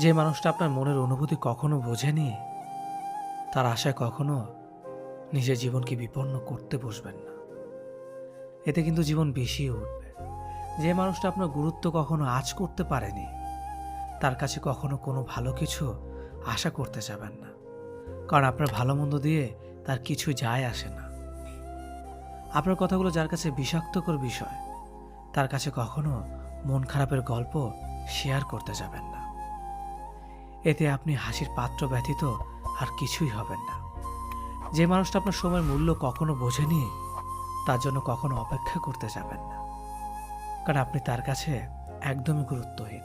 যে মানুষটা আপনার মনের অনুভূতি কখনো বোঝেনি, তার আশায় কখনো নিজের জীবনকে বিপন্ন করতে বসবেন না। এতে কিন্তু জীবন বেশি উঠবে। যে মানুষটা আপনার গুরুত্ব কখনো আজ করতে পারেনি, তার কাছে কখনো কোনো ভালো কিছু আশা করতে যাবেন না। কারণ আপনার ভালো মন্দ দিয়ে তার কিছু যায় আসে না। আপনার কথাগুলো যার কাছে বিষাক্তকর বিষয়, তার কাছে কখনো মন খারাপের গল্প শেয়ার করতে যাবেন না। এতে আপনি হাসির পাত্র ব্যতীত আর কিছুই হবেন না। যে মানুষটা আপনার সময়ের মূল্য কখনো বোঝেনি, তার জন্য কখনো অপেক্ষা করতে যাবেন না। কারণ আপনি তার কাছে একদমই গুরুত্বহীন।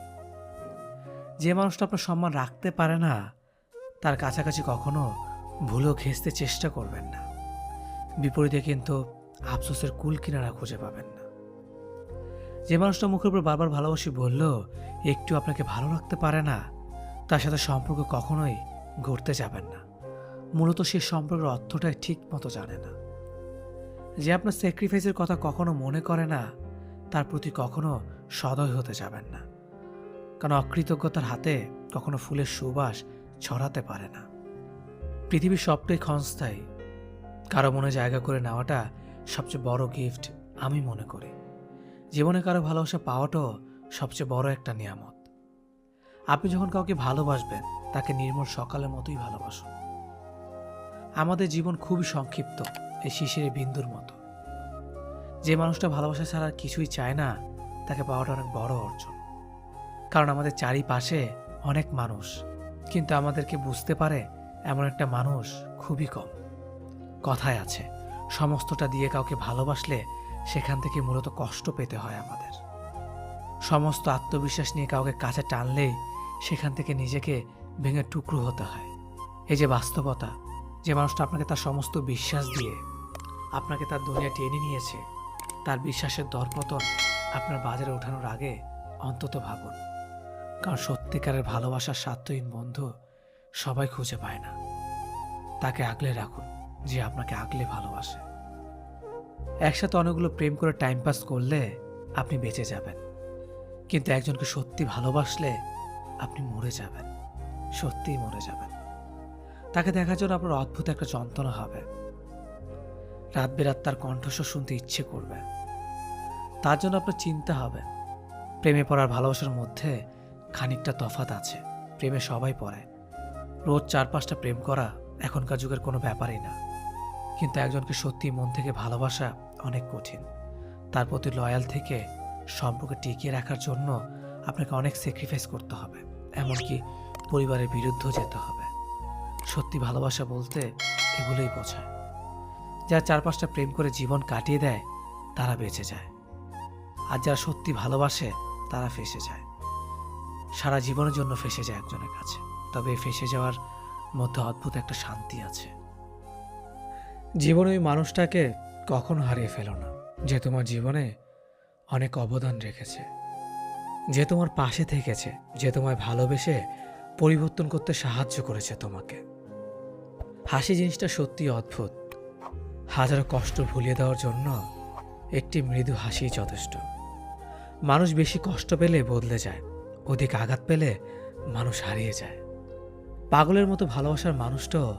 যে মানুষটা আপনার সম্মান রাখতে পারে না, তার কাছাকাছি কখনো ভুলো ঘেঁচতে চেষ্টা করবেন না। বিপরীতে কিন্তু আফসোসের কুল কিনারা খুঁজে পাবেন না। যে মানুষটা মুখের উপর বারবার ভালোবাসি বলল একটু আপনাকে ভালো রাখতে পারে না তার সাথে সম্পর্ক কখনোই গড়তে যাবেন না। মূলত সে সম্পর্কের অর্থটাই ঠিক মতো জানে না। যে আপনার স্যাক্রিফাইসের কথা কখনো মনে করে না, তার প্রতি কখনো সদয় হতে যাবেন না। কারণ অকৃতজ্ঞতার হাতে কখনো ফুলের সুবাস ছড়াতে পারে না। পৃথিবীর সবটাই ক্ষণস্থায়ী। কারও মনে জায়গা করে নেওয়াটা সবচেয়ে বড় গিফট আমি মনে করি। জীবনে কারও ভালোবাসা পাওয়াটাও সবচেয়ে বড় একটা নিয়ামত। আপনি যখন কাউকে ভালোবাসবেন, তাকে নির্মল সকালের মতোই ভালোবাসুন। আমাদের জীবন খুবই সংক্ষিপ্ত, এই শিশিরের বিন্দুর মতো। যে মানুষটা ভালোবাসা ছাড়া কিছুই চায় না, তাকে পাওয়াটা অনেক বড় অর্জন। কারণ আমাদের চারিপাশে অনেক মানুষ, কিন্তু আমাদেরকে বুঝতে পারে এমন একটা মানুষ খুবই কম। কথায় আছে, সমস্তটা দিয়ে কাউকে ভালোবাসলে সেখান থেকে মূলত কষ্ট পেতে হয় আমাদের। সমস্ত আত্মবিশ্বাস নিয়ে কাউকে কাছে টানলেই সেখান থেকে নিজেকে ভেঙে টুকরো হতে হয়। এই যে বাস্তবতা, যে মানুষটা আপনাকে তার সমস্ত বিশ্বাস দিয়ে আপনাকে তার দুনিয়া টেনে নিয়েছে, তার বিশ্বাসের দরপতন আপনার বাজারে ওঠানোর আগে অন্তত ভাবুন। কারণ সত্যিকারের ভালোবাসার স্বার্থহীন বন্ধু সবাই খুঁজে পায় না। তাকে আগলে রাখুন, যে আপনাকে আগলে ভালোবাসে। একসাথে অনেকগুলো প্রেম করে টাইম পাস করলে আপনি বেঁচে যাবেন। কিন্তু একজনকে সত্যি ভালোবাসলে আপনি মরে যাবেন। সত্যিই মরে যাবেন। তাকে দেখার জন্য আপনার অদ্ভুত একটা যন্ত্রণা হবে। রাত বেরাত তার কণ্ঠস্বর শুনতে ইচ্ছে করবে। তার জন্য আপনার চিন্তা হবে। প্রেমে পড়ার ভালোবাসার মধ্যে খানিকটা তফাত আছে। প্রেমে সবাই পড়ে। রোজ চার পাঁচটা প্রেম করা এখনকার যুগের কোনো ব্যাপারই না। কিন্তু একজনকে সত্যি মন থেকে ভালোবাসা অনেক কঠিন। তার প্রতি লয়াল থেকে সম্পর্কে টিকিয়ে রাখার জন্য আপনাকে অনেক স্যাক্রিফাইস করতে হবে। এমনকি পরিবারের বিরুদ্ধেও যেতে হবে। সত্যি ভালোবাসা বলতে এগুলোই বোঝায়। যারা চার পাঁচটা প্রেম করে জীবন কাটিয়ে দেয়, তারা বেঁচে যায়। আর যারা সত্যি ভালোবাসে, তারা ফেসে যায়। সারা জীবনের জন্য ফেসে যায় একজনের কাছে। তবে এই ফেসে যাওয়ার মধ্যে অদ্ভুত একটা শান্তি আছে। জীবনে ওই মানুষটাকে কখনো হারিয়ে ফেলো না, যে তোমার জীবনে অনেক অবদান রেখেছে। যে তোমার পাশে থেকেছে, যে তোমায় ভালোবেসে পরিবর্তন করতে সাহায্য করেছে তোমাকে। হাসি জিনিসটা সত্যি অদ্ভুত। হাজারো কষ্ট ভুলিয়ে দেওয়ার জন্য একটি মৃদু হাসি যথেষ্ট। মানুষ বেশি কষ্ট পেলে বদলে যায়, অধিক আঘাত পেলে মানুষ হারিয়ে যায়। পাগলের মতো ভালোবাসার মানুষটাও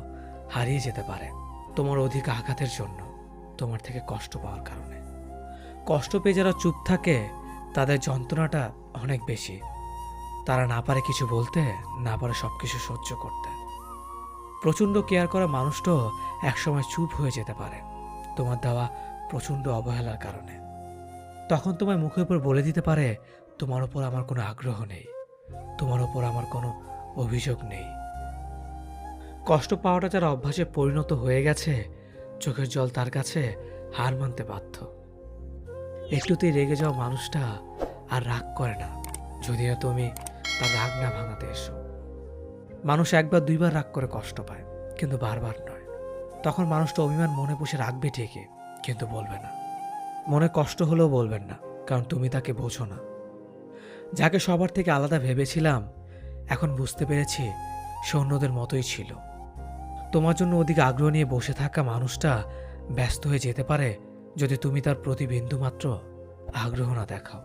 হারিয়ে যেতে পারে, তোমার অধিক আঘাতের জন্য, তোমার থেকে কষ্ট পাওয়ার কারণে। কষ্ট পেয়ে যারা চুপ থাকে, তাদের যন্ত্রণাটা অনেক বেশি। তারা না পারে কিছু বলতে, না পারে সব কিছু সহ্য করতে। প্রচণ্ড কেয়ার করা মানুষটাও একসময় চুপ হয়ে যেতে পারে, তোমার দেওয়া প্রচণ্ড অবহেলার কারণে। তখন তোমার মুখের উপর বলে দিতে পারে, তোমার ওপর আমার কোনো আগ্রহ নেই, তোমার ওপর আমার কোনো অভিযোগ নেই। কষ্ট পাওয়াটা যারা অভ্যাসে পরিণত হয়ে গেছে, চোখের জল তার কাছে হার মানতে বাধ্য। একটুতেই রেগে যাওয়া মানুষটা আর রাগ করে না, যদিও তুমি তার রাগ না ভাঙাতে এসো। মানুষ একবার দুইবার রাগ করে কষ্ট পায়, কিন্তু বারবার নয়। তখন মানুষটা অভিমান মনে বসে রাখবে ঠিকই, কিন্তু বলবে না। মনে কষ্ট হলেও বলবেন না, কারণ তুমি তাকে বোঝো না। যাকে সবার থেকে আলাদা ভেবেছিলাম, এখন বুঝতে পেরেছি সে অন্যদের মতোই ছিল। তোমার জন্য ওদিকে আগ্রহ নিয়ে বসে থাকা মানুষটা ব্যস্ত হয়ে যেতে পারে যদি তুমি তার প্রতি বিন্দুমাত্র আগ্রহ না দেখাও।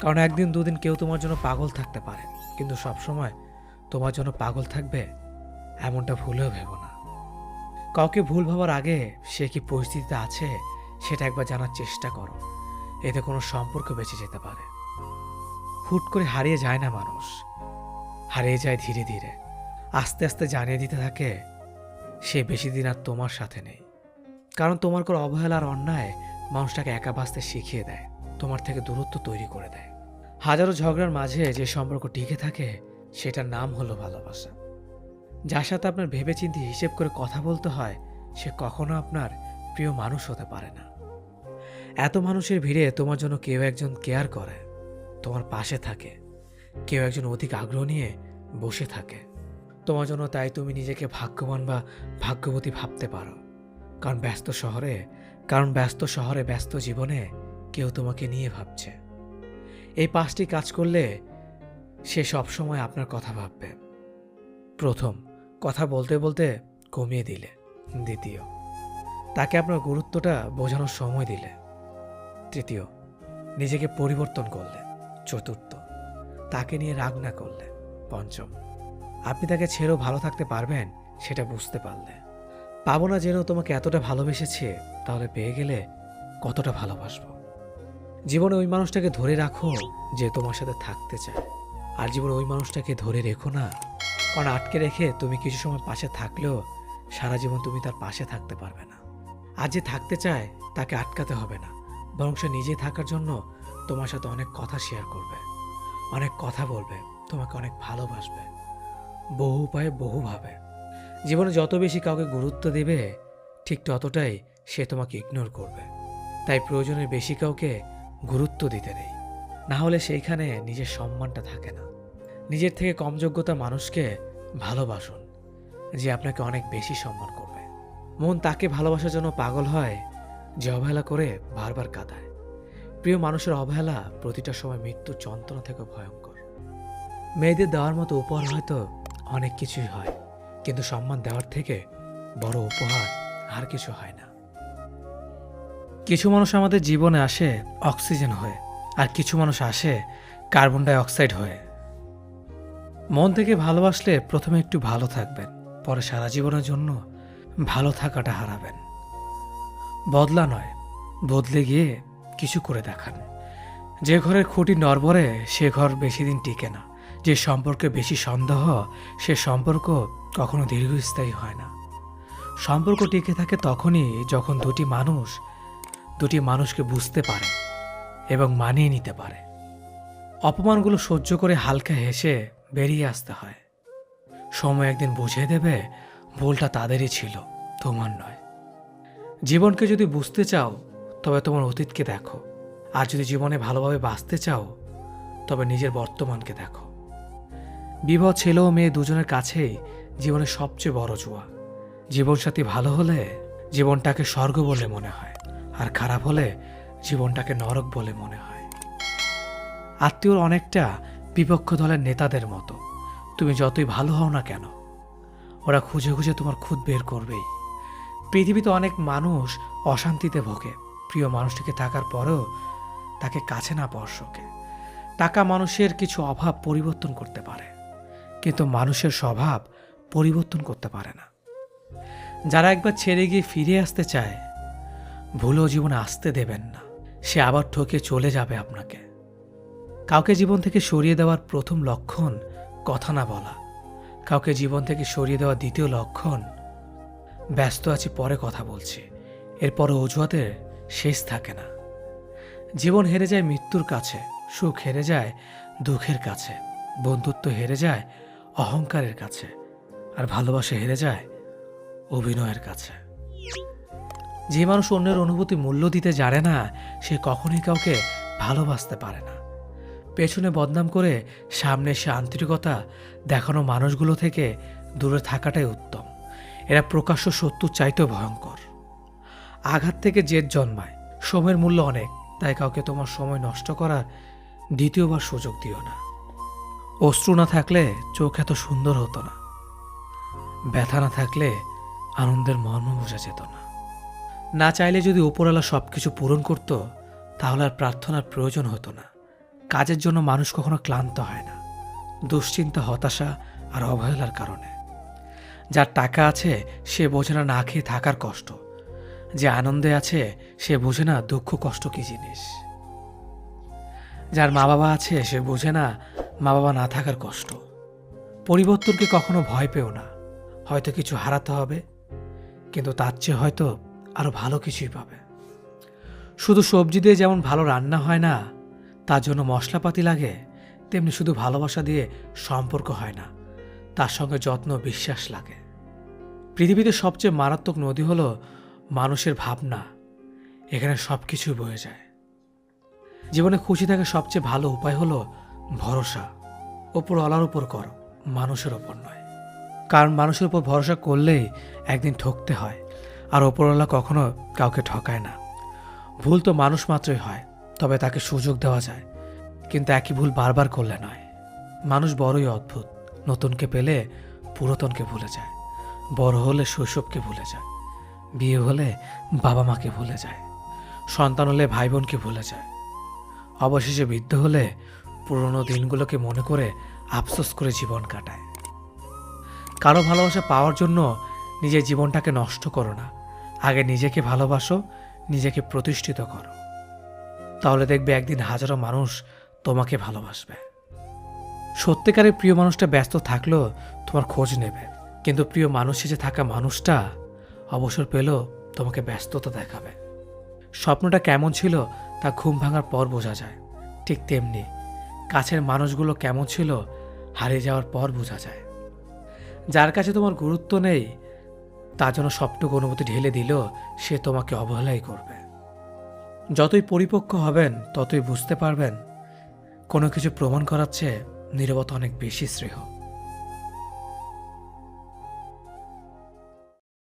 কারণ একদিন দুদিন কেউ তোমার জন্য পাগল থাকতে পারে। কিন্তু সবসময় তোমার জন্য পাগল থাকবে, এমনটা ভুলেও ভেব না। কাউকে ভুল ভাবার আগে সে কি পরিস্থিতিতে আছে, সেটা একবার জানার চেষ্টা করো। এতে কোনো সম্পর্ক বেঁচে যেতে পারে। হুট করে হারিয়ে যায় না মানুষ। হারিয়ে যায় ধীরে ধীরে। আস্তে আস্তে জানিয়ে দিতে থাকে, সে বেশি দিন আর তোমার সাথে নেই। কারণ তোমার কোনো অবহেলার অন্যায় মানুষটাকে একা বাঁচতে শিখিয়ে দেয়। তোমার থেকে দূরত্ব তৈরি করে দেয়। হাজারো ঝগড়ার মাঝে যে সম্পর্ক টিকে থাকে, সেটার নাম হলো ভালোবাসা। যার সাথে আপনার ভেবেচিন্তে হিসেব করে কথা বলতে হয়, সে কখনো আপনার প্রিয় মানুষ হতে পারে না। এত মানুষের ভিড়ে তোমার জন্য কেউ একজন কেয়ার করে, তোমার পাশে থাকে। কেউ একজন অধিক আগ্রহ নিয়ে বসে থাকে। তোমার জন্য তাই তুমি নিজেকে ভাগ্যবান বা ভাগ্যবতী ভাবতে পারো। কারণ ব্যস্ত শহরে, কারণ ব্যস্ত শহরে, ব্যস্ত জীবনে কেউ তোমাকে নিয়ে ভাবছে। এই পাঁচটি কাজ করলে সে সবসময় আপনার কথা ভাববে। প্রথম, কথা বলতে বলতে কমিয়ে দিলে। দ্বিতীয়, তাকে আপনার গুরুত্বটা বোঝানোর সময় দিলে। তৃতীয়, নিজেকে পরিবর্তন করলে। চতুর্থ, তাকে নিয়ে রাগ না করলে। পঞ্চম, আপনি তাকে ছেড়েও ভালো থাকতে পারবেন, সেটা বুঝতে পারলে। পাবো না যেন তোমাকে এতটা ভালোবেসেছে, তাহলে পেয়ে গেলে কতটা ভালোবাসবো? জীবনে ওই মানুষটাকে ধরে রাখো যে তোমার সাথে থাকতে চায়। আর জীবনে ওই মানুষটাকে ধরে রেখো না। কারণ আটকে রেখে তুমি কিছু সময় পাশে থাকলেও সারা জীবন তুমি তার পাশে থাকতে পারবে না। আর যে থাকতে চায়, তাকে আটকাতে হবে না। বরং সে নিজে থাকার জন্য তোমার সাথে অনেক কথা শেয়ার করবে। অনেক কথা বলবে। তোমাকে অনেক ভালোবাসবে। বহু উপায়ে বহুভাবে জীবনে যত বেশি কাউকে গুরুত্ব দেবে, ঠিক ততটাই সে তোমাকে ইগনোর করবে। তাই প্রয়োজনের বেশি কাউকে গুরুত্ব দিতে নেই। না হলে সেইখানে নিজের সম্মানটা থাকে না। নিজের থেকে কম যোগ্যতা মানুষকে ভালোবাসুন, যে আপনাকে অনেক বেশি সম্মান করবে। মন তাকে ভালোবাসার জন্য পাগল হয়, যে অবহেলা করে বারবার কাঁদায়। প্রিয় মানুষের অবহেলা প্রতিটা সময় মৃত্যুর যন্ত্রণা থেকে ভয়ঙ্কর। মেয়েদের দেওয়ার মতো উপহার হয়তো অনেক কিছুই হয়, কিন্তু সম্মান দেওয়ার থেকে বড় উপহার আর কিছু হয় না। কিছু মানুষ আমাদের জীবনে আসে অক্সিজেন হয়ে, আর কিছু মানুষ আসে কার্বন ডাই অক্সাইড হয়ে। মন থেকে ভালোবাসলে প্রথমে একটু ভালো থাকবেন, পরে সারা জীবনের জন্য ভালো থাকাটা হারাবেন। বদলা নয়, বদলে গিয়ে কিছু করে দেখান। যে ঘরের খুঁটি নরবরে সে ঘর বেশি দিন টিকে না। যে সম্পর্কে বেশি সন্দেহ, সে সম্পর্ক কখনো দীর্ঘস্থায়ী হয় না। সম্পর্ক টিকে থাকে তখনই যখন দুটি মানুষ দুটি মানুষকে বুঝতে পারে এবং মানিয়ে নিতে পারে। অপমানগুলো সহ্য করে হালকা হেসে বেরিয়ে আসতে হয়। সময় একদিন বুঝিয়ে দেবে, ভুলটা তাদেরই ছিল, তোমার নয়। জীবনকে যদি বুঝতে চাও, তবে তোমার অতীতকে দেখো। আর যদি জীবনে ভালোভাবে বাঁচতে চাও, তবে নিজের বর্তমানকে দেখো। বিবাহ ছেলে ও মেয়ে দুজনের কাছেই জীবনের সবচেয়ে বড় জুয়া। জীবনসাথী ভালো হলে জীবনটাকে স্বর্গ বলে মনে হয়। আর খারাপ হলে জীবনটাকে নরক বলে মনে হয়। আত্মীয়র অনেকটা বিপক্ষ দলের নেতাদের মতো। তুমি যতই ভালো হও না কেন, ওরা খুঁজে খুঁজে তোমার খুদ বের করবেই। পৃথিবীতে অনেক মানুষ অশান্তিতে ভোগে। প্রিয় মানুষটিকে থাকার পরেও তাকে কাছে না পাওয়ার শোকে। টাকা মানুষের কিছু অভাব পরিবর্তন করতে পারে, কিন্তু মানুষের স্বভাব পরিবর্তন করতে পারে না। যারা একবার ছেড়ে গিয়ে ফিরে আসতে চায় ভুলেও জীবনে আসতে দেবেন না। সে আবার ঠকে চলে যাবে আপনাকে। কাউকে জীবন থেকে সরিয়ে দেওয়ার প্রথম লক্ষণ কথা না বলা। কাউকে জীবন থেকে সরিয়ে দেওয়ার দ্বিতীয় লক্ষণ, ব্যস্ত আছি, পরে কথা বলছি। এরপরে অজুহাতের শেষ থাকে না। জীবন হেরে যায় মৃত্যুর কাছে, সুখ হেরে যায় দুঃখের কাছে, বন্ধুত্ব হেরে যায় অহংকারের কাছে, আর ভালোবাসা হেরে যায় অভিনয়ের কাছে। যে মানুষ অন্যের অনুভূতি মূল্য দিতে জানে না, সে কখনোই কাউকে ভালোবাসতে পারে না। পেছনে বদনাম করে সামনে সে আন্তরিকতা দেখানো মানুষগুলো থেকে দূরে থাকাটাই উত্তম। এরা প্রকাশ্য শত্রু চাইতেও ভয়ঙ্কর। আঘাত থেকে জেদ জন্মায়। সময়ের মূল্য অনেক, তাই কাউকে তোমার সময় নষ্ট করার দ্বিতীয়বার সুযোগ দিও না। অশ্রু না থাকলে চোখ এত সুন্দর হতো না। ব্যথা না থাকলে আনন্দের মর্ম বোঝা যেত না। না চাইলে যদি উপরওয়ালা সব কিছু পূরণ করত, তাহলে আর প্রার্থনার প্রয়োজন হতো না। কাজের জন্য মানুষ কখনো ক্লান্ত হয় না। দুশ্চিন্তা, হতাশা আর অবহেলার কারণে। যার টাকা আছে, সে বোঝে না না খেয়ে থাকার কষ্ট। যে আনন্দে আছে, সে বোঝে না দুঃখ, কষ্ট কি জিনিস। যার মা বাবা আছে, সে বোঝে না মা বাবা না থাকার কষ্ট। পরিবর্তনকে কখনো ভয় পেও না। হয়তো কিছু হারাতে হবে, কিন্তু তার চেয়ে হয়তো আরও ভালো কিছুই পাবে। শুধু সবজি দিয়ে যেমন ভালো রান্না হয় না, তার জন্য মশলাপাতি লাগে, তেমনি শুধু ভালোবাসা দিয়ে সম্পর্ক হয় না, তার সঙ্গে যত্ন বিশ্বাস লাগে। পৃথিবীতে সবচেয়ে মারাত্মক নদী হলো মানুষের ভাবনা। এখানে সব কিছু বয়ে যায়। জীবনে খুশি থাকার সবচেয়ে ভালো উপায় হলো ভরসা। ওপর অলার উপর কর, মানুষের ওপর নয়। কারণ মানুষের উপর ভরসা করলেই একদিন ঠকতে হয়। আর ওপরওয়ালা কখনো কাউকে ঠকায় না। ভুল তো মানুষ মাত্রই হয়, তবে তাকে সুযোগ দেওয়া যায়। কিন্তু একই ভুল বারবার করলে নয়। মানুষ বড়ই অদ্ভুত, নতুনকে পেলে পুরাতনকে ভুলে যায়, বড় হলে শৈশবকে ভুলে যায়, বিয়ে হলে বাবা মাকে ভুলে যায়, সন্তান হলে ভাই বোনকে ভুলে যায়। অবশেষে বৃদ্ধ হলে পুরনো দিনগুলোকে মনে করে আফসোস করে জীবন কাটায়। কারও ভালোবাসা পাওয়ার জন্য নিজের জীবনটাকে নষ্ট করো না। আগে নিজেকে ভালোবাসো, নিজেকে প্রতিষ্ঠিত করো। তাহলে দেখবে একদিন হাজারো মানুষ তোমাকে ভালোবাসবে। সত্যিকারের প্রিয় মানুষটা ব্যস্ত থাকলেও তোমার খোঁজ নেবে। কিন্তু প্রিয় মানুষ হিসেবে থাকা মানুষটা অবসর পেলেও তোমাকে ব্যস্ততা দেখাবে। স্বপ্নটা কেমন ছিল তা ঘুম ভাঙার পর বোঝা যায়। ঠিক তেমনি কাছের মানুষগুলো কেমন ছিল হারিয়ে যাওয়ার পর বোঝা যায়। যার কাছে তোমার গুরুত্ব নেই তার যেন সবটুকু অনুমতি ঢেলে দিল, সে তোমাকে অবহেলাই করবে। যতই পরিপক্ক হবেন, ততই বুঝতে পারবেন, কোনো কিছু প্রমাণ করার চেয়ে নিরবতা অনেক বেশি শ্রেয়।